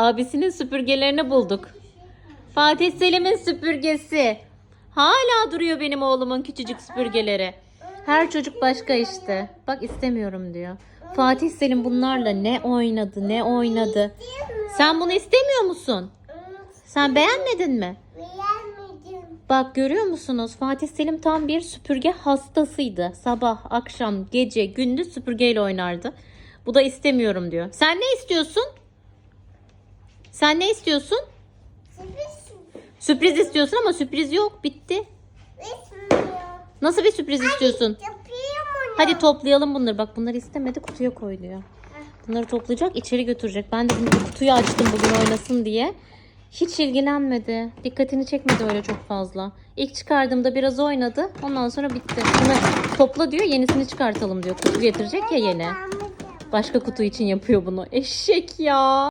Abisinin süpürgelerini bulduk. Fatih Selim'in süpürgesi. Hala duruyor benim oğlumun küçücük süpürgeleri. Her çocuk başka işte. Bak istemiyorum diyor. Fatih Selim bunlarla ne oynadı ne oynadı. Sen bunu istemiyor musun? Sen beğenmedin mi? Beğenmedim. Bak görüyor musunuz? Fatih Selim tam bir süpürge hastasıydı. Sabah, akşam, gece, gündüz süpürgeyle oynardı. Bu da istemiyorum diyor. Sen ne istiyorsun? Sen ne istiyorsun? Sürpriz Sürpriz istiyorsun ama sürpriz yok. Bitti. bitmiyor. Nasıl bir sürpriz istiyorsun? Hadi toplayalım bunları. Bak bunları istemedi kutuya koy diyor. Bunları toplayacak içeri götürecek. Ben de bunu kutuyu açtım bugün oynasın diye. Hiç ilgilenmedi. Dikkatini çekmedi öyle çok fazla. İlk çıkardığımda biraz oynadı. Ondan sonra bitti. Bunu topla diyor yenisini çıkartalım diyor. Kutu getirecek ya yeni. Başka kutu için yapıyor bunu. Eşek ya.